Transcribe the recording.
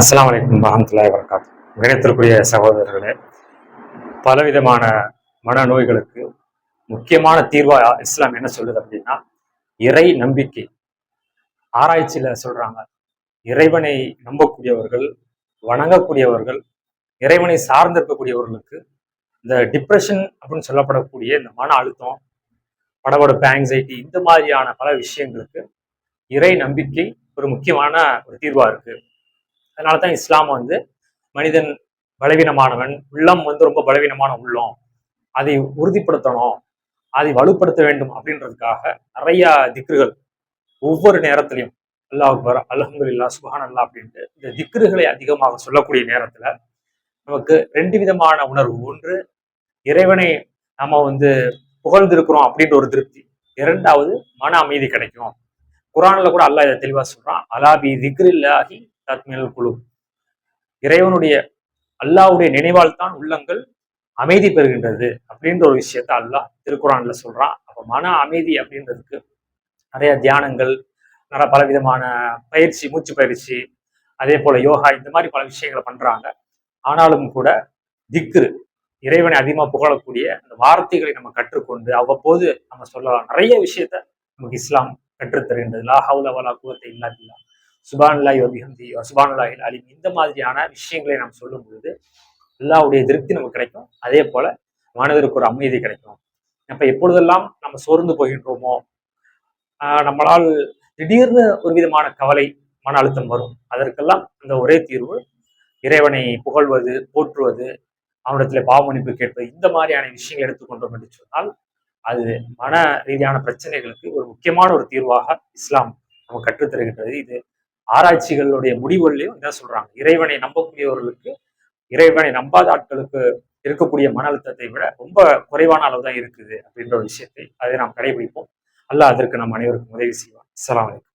அஸ்லாம் அலைக்கும் வரஹ்மத்துல்லாஹி வரகாத் கணித்திற்குரிய சகோதரர்களே பலவிதமான மனநோய்களுக்கு முக்கியமான தீர்வா இஸ்லாம் என்ன சொல்லுது அப்படின்னா இறை நம்பிக்கை. ஆராய்ச்சியில சொல்றாங்க. இறைவனை நம்பக்கூடியவர்கள் வணங்கக்கூடியவர்கள் இறைவனை சார்ந்திருக்கக்கூடியவர்களுக்கு இந்த டிப்ரெஷன் அப்படின்னு சொல்லப்படக்கூடிய இந்த மன அழுத்தம் படபடப்பு ஆங்ஸைட்டி இந்த மாதிரியான பல விஷயங்களுக்கு இறை நம்பிக்கை ஒரு முக்கியமான ஒரு தீர்வா இருக்கு. அதனால தான் இஸ்லாம் வந்து மனிதன் பலவீனமானவன் உள்ளம் வந்து ரொம்ப பலவீனமான உள்ளம். அதை உறுதிப்படுத்தணும் அதை வலுப்படுத்த வேண்டும் அப்படின்றதுக்காக நிறைய திக்ருகள் ஒவ்வொரு நேரத்திலையும் அல்லாஹ் அக்பர் அல்ஹம்துலில்லா சுபஹான் அல்லா அப்படின்ட்டு இந்த திக்ருகளை அதிகமாக சொல்லக்கூடிய நேரத்துல நமக்கு ரெண்டு விதமான உணர்வு. ஒன்று இறைவனை நம்ம வந்து புகழ்ந்திருக்கிறோம் அப்படின்ற ஒரு திருப்தி. இரண்டாவது மன அமைதி கிடைக்கும். குரான்ல கூட அல்லாஹ் இதை தெளிவா சொல்றான் அலாபி திக்ரில்லாஹி தத்மில் குழு. இறைவனுடைய அல்லாவுடைய நினைவால் தான் உள்ளங்கள் அமைதி பெறுகின்றது அப்படின்ற ஒரு விஷயத்த அல்லாஹ் திருக்குறான்ல சொல்றான் அப்ப மன அமைதி அப்படின்றதுக்கு நிறைய தியானங்கள் நிறைய பலவிதமான பயிற்சி மூச்சு பயிற்சி அதே போல யோகா இந்த மாதிரி பல விஷயங்களை பண்றாங்க. ஆனாலும் கூட திக்ரு இறைவனை அதிகமா புகழக்கூடிய அந்த வார்த்தைகளை நம்ம கற்றுக்கொண்டு அவ்வப்போது நம்ம சொல்லலாம். நிறைய விஷயத்த நமக்கு இஸ்லாம் கற்றுத்தருகின்றது. லா ஹவுல வலா குவத்தை இல்லா சுபான்லாய் அபிஹந்தி சுபான்லாஹில் அலிம். இந்த மாதிரியான விஷயங்களை நாம் சொல்லும் பொழுது அல்லாவுடைய திருப்தி நமக்கு கிடைக்கும். அதே போல மனதிற்கு ஒரு அமைதி கிடைக்கும். அப்ப எப்பொழுதெல்லாம் நம்ம சோர்ந்து போகின்றோமோ நம்மளால் திடீர்னு ஒரு விதமான கவலை மன அழுத்தம் வரும். அதற்கெல்லாம் அந்த ஒரே தீர்வு இறைவனை புகழ்வது போற்றுவது அவனிடத்துல பாவமன்னிப்பு கேட்பது இந்த மாதிரியான விஷயங்களை எடுத்துக்கொண்டோம் என்று சொன்னால் அது மன ரீதியான பிரச்சனைகளுக்கு ஒரு முக்கியமான ஒரு தீர்வாக இஸ்லாம் நமக்கு கற்றுத்தருகின்றது. இது ஆராய்ச்சிகளுடைய முடிவுகள்லையும் என்ன சொல்றாங்க. இறைவனை நம்பக்கூடியவர்களுக்கு இறைவனை நம்பாத ஆட்களுக்கு இருக்கக்கூடிய மன அழுத்தத்தை விட ரொம்ப குறைவான அளவு தான் இருக்குது அப்படின்ற ஒரு விஷயத்தை அதை நாம் கடைபிடிப்போம். அல்லாஹ் அதற்கு நம் அனைவருக்கும் உதவி செய்வோம் அலாம் வலைக்கம்